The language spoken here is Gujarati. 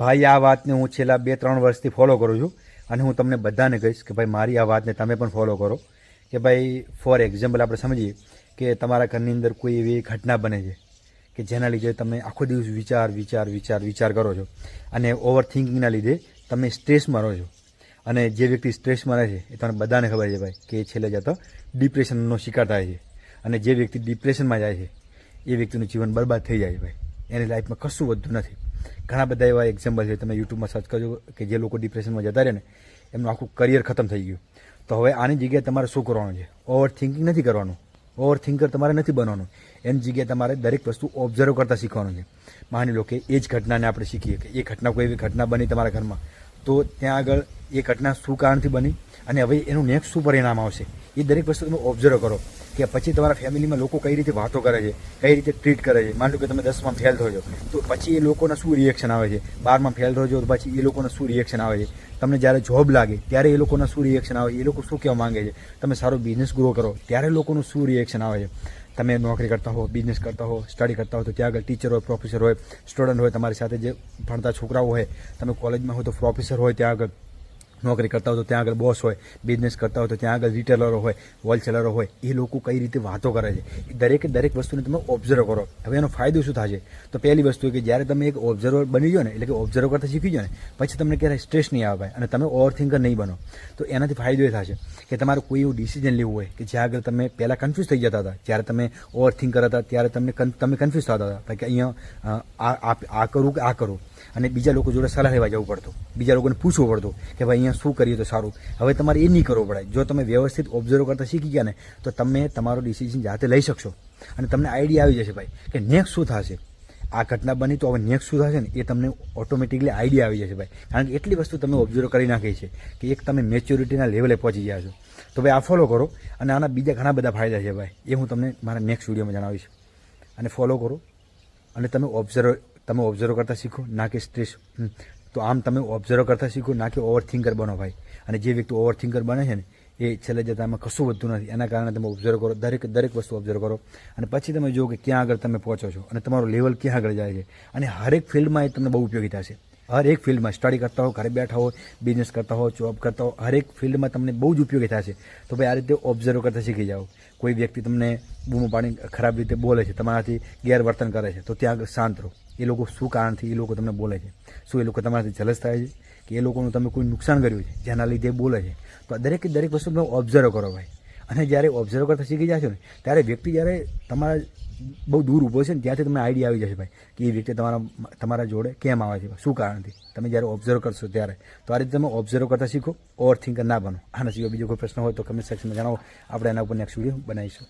ભાઈ, આ વાતને હું છેલ્લા બે ત્રણ વર્ષથી ફોલો કરું છું અને હું તમને બધાને કહીશ કે ભાઈ, મારી આ વાતને તમે પણ ફોલો કરો. કે ભાઈ ફોર એક્ઝામ્પલ આપણે સમજીએ કે તમારા ઘરની અંદર કોઈ એવી ઘટના બને છે કે જેના લીધે તમે આખો દિવસ વિચાર વિચાર વિચાર વિચાર કરો છો અને ઓવર થિંકિંગના લીધે તમે સ્ટ્રેસમાં રહો છો. અને જે વ્યક્તિ સ્ટ્રેસમાં રહે છે એ તમને બધાને ખબર છે ભાઈ કે છેલ્લે જતો ડિપ્રેશનનો શિકાર થાય છે. અને જે વ્યક્તિ ડિપ્રેશનમાં જાય છે એ વ્યક્તિનું જીવન બરબાદ થઈ જાય છે ભાઈ. એની લાઈફમાં કશું વધતું નથી. ઘણા બધા એવા એક્ઝામ્પલ છે. તમે યુટ્યુબમાં સર્ચ કરજો કે જે લોકો ડિપ્રેશનમાં જતા રહે ને, એમનું આખું કરિયર ખતમ થઈ ગયું. તો હવે આની જગ્યાએ તમારે શું કરવાનું છે? ઓવર થિંકિંગ નથી કરવાનું. ઓવર થિંકર તમારે નથી બનવાનું. એની જગ્યાએ તમારે દરેક વસ્તુ ઓબ્ઝર્વ કરતાં શીખવાનું છે. માની લો કે એ જ ઘટનાને આપણે શીખીએ કે એ ઘટના કોઈ એવી ઘટના બની તમારા ઘરમાં, તો ત્યાં આગળ એ ઘટના શું કારણથી બની અને હવે એનું નેક્સ્ટ શું પરિણામ આવશે? એ દરેક વસ્તુ તમે ઓબ્ઝર્વ કરો. કે પછી તમારા ફેમિલીમાં લોકો કઈ રીતે વાતો કરે છે, કઈ રીતે ટ્રીટ કરે છે? માની લો કે તમે દસમાં ફેલ થયો છો, તો પછી એ લોકોના શું રિએક્શન આવે છે? બારમાં ફેલ થયો છો, તો પછી એ લોકોના શું રિએક્શન આવે છે? તમને જ્યારે જોબ લાગે, ત્યારે એ લોકોના શું રિએક્શન આવે એ લોકો શું કહેવા માંગે છે? તમે સારો બિઝનેસ ગ્રો કરો, ત્યારે લોકોનું શું રિએક્શન આવે છે? તમે નોકરી કરતા હો બિઝનેસ કરતા હો સ્ટડી કરતા હો, તો ત્યાં આગળ ટીચર હોય પ્રોફેસર હોય સ્ટુડન્ટ હોય, તમારી સાથે જે ભણતા છોકરાઓ હોય, તમે કોલેજમાં હોય તો પ્રોફેસર હોય ત્યાં આગળ. નોકરી કરતા હોય તો ત્યાં આગળ બોસ હોય બિઝનેસ કરતા હોય તો ત્યાં આગળ રિટેલરો હોય હોલસેલરો હોય, એ લોકો કઈ રીતે વાતો કરે છે? એ દરેકે દરેક વસ્તુને તમે ઓબ્ઝર્વ કરો. હવે એનો ફાયદો શું થશે? તો પહેલી વસ્તુ કે જ્યારે તમે એક ઓબ્ઝર્વર બની જાઓ ને, એટલે કે ઓબ્ઝર્વ કરતા શીખી જાઓ ને, પછી તમને ક્યારેય સ્ટ્રેસ નહીં આવે અને તમે ઓવર થિંકર નહીં બનો. તો એનાથી ફાયદો એ થશે કે તમારું કોઈ એવું ડિસિઝન લેવું હોય કે જ્યાં આગળ તમે પહેલાં કન્ફ્યુઝ થઈ જતા હતા, જ્યારે તમે ઓવર થિંકર હતા, ત્યારે તમને તમે કન્ફ્યુઝ થતા હતા કે અહીંયા આ કરું કે આ કરું? અને બીજા લોકો જોડે સલાહ લેવા જવું પડતું. બીજા લોકોને પૂછવું પડતું કે ભાઈ અહીંયા શું કરીએ તો સારું. હવે તમારે એ નહીં કરવું પડે જો તમે વ્યવસ્થિત ઓબ્ઝર્વ કરતા શીખી ગયા ને, તો તમે તમારો ડિસિઝન જાતે લઈ શકશો. અને તમને આઈડિયા આવી જશે ભાઈ કે નેક્સ્ટ શું થશે? આ ઘટના બની તો હવે નેક્સ્ટ શું થશે ને? એ તમને ઓટોમેટિકલી આઈડિયા આવી જશે ભાઈ. કારણ કે એટલી વસ્તુ તમે ઓબ્ઝર્વ કરી નાખી છે કે એક તમે મેચ્યોરિટીના લેવલે પહોંચી ગયા છો. તો ભાઈ આ ફોલો કરો અને આના બીજા ઘણા બધા ફાયદા છે ભાઈ. એ હું તમને મારા નેક્સ્ટ વિડીયોમાં જણાવીશ. અને ફોલો કરો અને તમે ઓબ્ઝર્વ તમે ઓબ્ઝર્વ કરતા શીખો, ના કે સ્ટ્રેસ તો આમ તમે ઓબ્ઝર્વ કરતા શીખો, ના કે ઓવર બનો ભાઈ. અને જે વ્યક્તિ ઓવર થિંકર બને છે ને, એ છેલ્લે જતાં એમાં કશું વધતું નથી. એના કારણે તમે ઓબ્ઝર્વ કરો, દરેક દરેક વસ્તુ ઓબ્ઝર્વ કરો. અને પછી તમે જુઓ કે ક્યાં આગળ તમે પહોંચો છો અને તમારો લેવલ ક્યાં આગળ જાય છે. અને હરેક ફિલ્ડમાં એ તમને બહુ ઉપયોગી થશે હર એક ફિલ્ડમાં સ્ટડી કરતા હો, ઘરે બેઠા હો બિઝનેસ કરતા હો જોબ કરતા હો, હરેક ફિલ્ડમાં તમને બહુ જ ઉપયોગી થશે તો ભાઈ આ રીતે ઓબ્ઝર્વ કરતા શીખી જાઓ. કોઈ વ્યક્તિ તમને બૂમો પાણી ખરાબ રીતે બોલે છે, તમારાથી ગેરવર્તન કરે છે, તો ત્યાં આગળ શાંત રહો. એ લોકો શું કારણથી એ લોકો તમને બોલે છે? શું એ લોકો તમારાથી જલસ થાય છે? કે એ લોકોનું તમે કોઈ નુકસાન કર્યું છે? જેના લીધે બોલે છે. તો દરેકે દરેક વસ્તુ તમે ઓબ્ઝર્વ કરો ભાઈ. અને જ્યારે ઓબ્ઝર્વ કરતા શીખી જશો ને, ત્યારે વ્યક્તિ જ્યારે તમારા બહુ દૂર ઊભો છે ને, ત્યાંથી તમને આઈડિયા આવી જશે ભાઈ, કે એ વ્યક્તિ તમારા તમારા જોડે કેમ આવે છે શું કારણથી? તમે જ્યારે ઓબ્ઝર્વ કરશો ત્યારે. તો આ રીતે તમે ઓબ્ઝર્વ કરતા શીખો ઓવર થિંકર ના બનો. આના સિવાય બીજો કોઈ પ્રશ્ન હોય તો કમેન્ટ સેક્શનમાં જણાવો. આપણે એના ઉપર નેક્સ્ટ વીડિયો બનાવીશું.